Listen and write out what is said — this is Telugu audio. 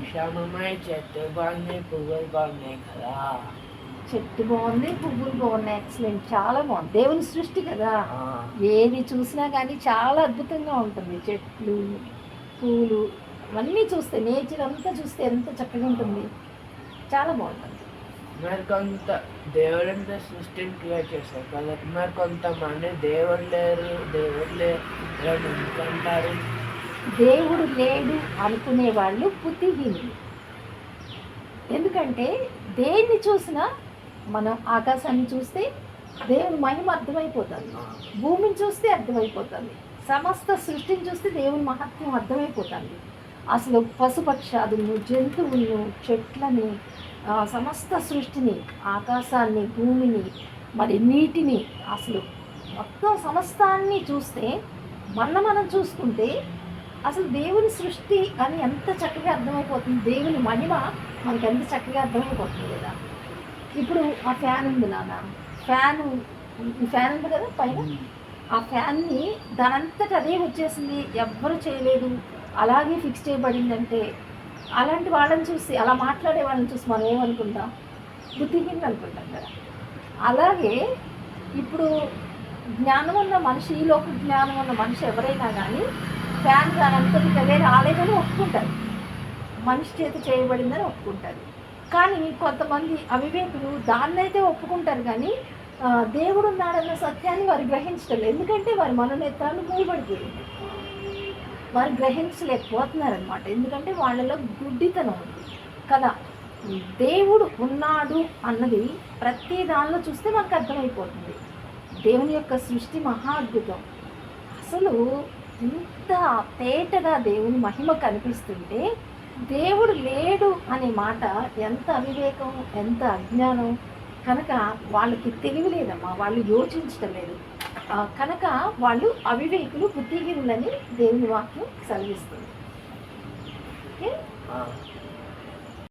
విషామమై చెట్టు బాగున్నాయి పువ్వులు బాగున్నాయి కదా. చెట్టు బాగుంది పువ్వులు బాగున్నాయి. ఎక్సలెంట్ చాలా బాగుంది. దేవుని సృష్టి కదా. ఏది చూసినా కానీ చాలా అద్భుతంగా ఉంటుంది. చెట్లు పూలు అవన్నీ చూస్తే నేచర్ అంతా చూస్తే ఎంత చక్కగా ఉంటుంది. చాలా బాగుంటుంది. మరి కొంత దేవుడు అంటే సృష్టిని క్రియేట్ చేశారు కదా. మరి కొంతమంది దేవుడు లేరు దేవుడు లేరు ఎందుకంటారు? దేవుడు లేడు అనుకునే వాళ్ళు బుద్ధిహీనులు. ఎందుకంటే దేన్ని చూసినా మనం ఆకాశాన్ని చూస్తే దేవుని మహిమ అర్థమైపోతుంది. భూమిని చూస్తే అర్థమైపోతుంది. సమస్త సృష్టిని చూస్తే దేవుని మహత్వం అర్థమైపోతుంది. అసలు పశుపక్షాదులను జంతువులను చెట్లని సమస్త సృష్టిని ఆకాశాన్ని భూమిని మరి నీటిని అసలు మొత్తం సమస్తాన్ని చూస్తే మన మనం చూసుకుంటే అసలు దేవుని సృష్టి అని ఎంత చక్కగా అర్థమైపోతుంది? దేవుని మహిమ మనకి ఎంత చక్కగా అర్థమైపోతుంది కదా? ఇప్పుడు ఆ ఫ్యాన్ ఉంది నాన్న. ఫ్యాన్ ఈ ఫ్యాన్ ఉంది కదా పైన? ఆ ఫ్యాన్ని దానంతట అదే వచ్చేసింది. ఎవ్వరు చేయలేదు. అలాగే ఫిక్స్ చేయబడిందంటే అలాంటి వాళ్ళని చూసి అలా మాట్లాడే వాళ్ళని చూసి మనం ఏమనుకుంటాం? బుద్ధిహీనం అనుకుంటాం కదా? అలాగే ఇప్పుడు జ్ఞానం ఉన్న మనిషి ఈ లోక జ్ఞానం ఉన్న మనిషి ఎవరైనా కానీ ఫ్యాన్ అనుకుని అదే రాలేదని ఒప్పుకుంటారు. మనిషి చేత చేయబడిందని ఒప్పుకుంటారు. కానీ కొంతమంది అవివేకులు దాన్నైతే ఒప్పుకుంటారు కానీ దేవుడు ఉన్నాడన్న సత్యాన్ని వారు గ్రహించడం ఎందుకంటే వారి మనోనేత్రాలు మూయబడిపోయింది వారు గ్రహించలేకపోతున్నారనమాట ఎందుకంటే వాళ్ళలో గుడ్డితనం ఉంది. కదా? దేవుడు ఉన్నాడు అన్నది ప్రతి దానిలో చూస్తే మనకు అర్థమైపోతుంది. దేవుని యొక్క సృష్టి మహా అద్భుతం. అసలు ఇంత తేటగా దేవుని మహిమ కనిపిస్తుంటే దేవుడు లేడు అనే మాట ఎంత అవివేకం ఎంత అజ్ఞానం కనుక వాళ్ళకి తెలియలేదమ్మా వాళ్ళు యోచించటం లేదు. కనుక వాళ్ళు అవివేకులు బుద్ధిహీనులని దేవుని వాక్యం సెలవిస్తుంది. ఓకే?